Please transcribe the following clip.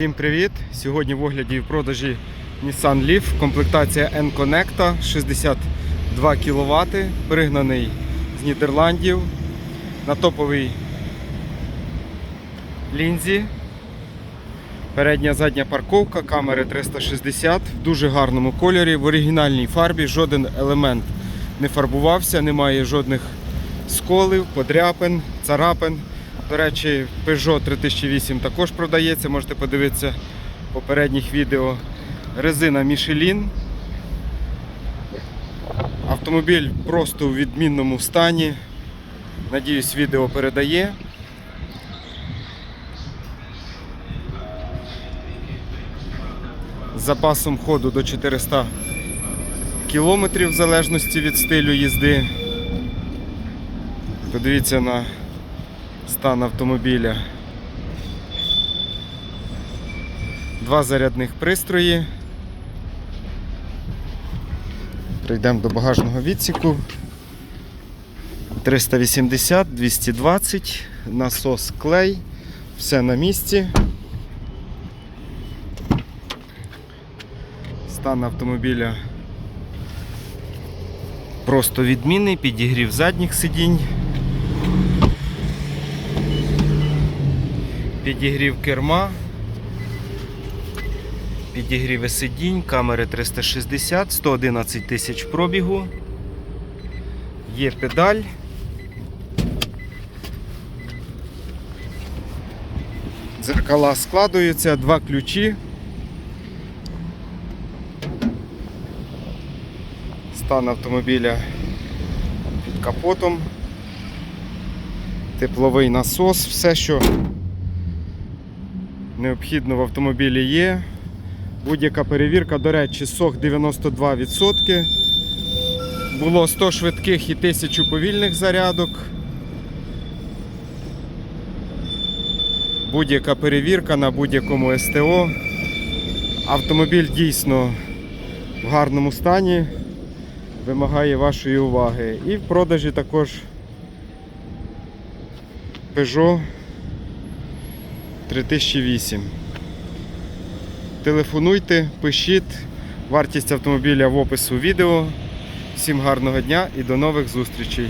Всім привіт! Сьогодні в огляді і в продажі Nissan Leaf, комплектація N-Connecta 62 кВт, пригнаний з Нідерландів на топовій лінзі. Передня задня парковка, камери 360 в дуже гарному кольорі, в оригінальній фарбі, жоден елемент не фарбувався, немає жодних сколів, подряпин, царапин. До речі, Peugeot 3008 також продається, можете подивитися в попередніх відео. Резина Michelin. Автомобіль просто у відмінному стані. Надіюсь, відео передає. З запасом ходу до 400 кілометрів в залежності від стилю їзди. Подивіться на стан автомобіля. Два зарядних пристрої. Прийдемо до багажного відсіку. 380, 220, насос клей, все на місці. Стан автомобіля просто відмінний, підігрів задніх сидінь. Підігрів керма, підігріви сидінь, камери 360, 111 тисяч пробігу. Є педаль. Дзеркала складуються, два ключі. Стан автомобіля під капотом. Тепловий насос, все, що необхідно в автомобілі є. Будь-яка перевірка, до речі, сох 92%. Було 100 швидких і 1000 повільних зарядок. Будь-яка перевірка на будь-якому СТО. Автомобіль дійсно в гарному стані, вимагає вашої уваги. І в продажі також Peugeot 3008. Телефонуйте, пишіть. Вартість автомобіля в опису відео. Всім гарного дня і до нових зустрічей.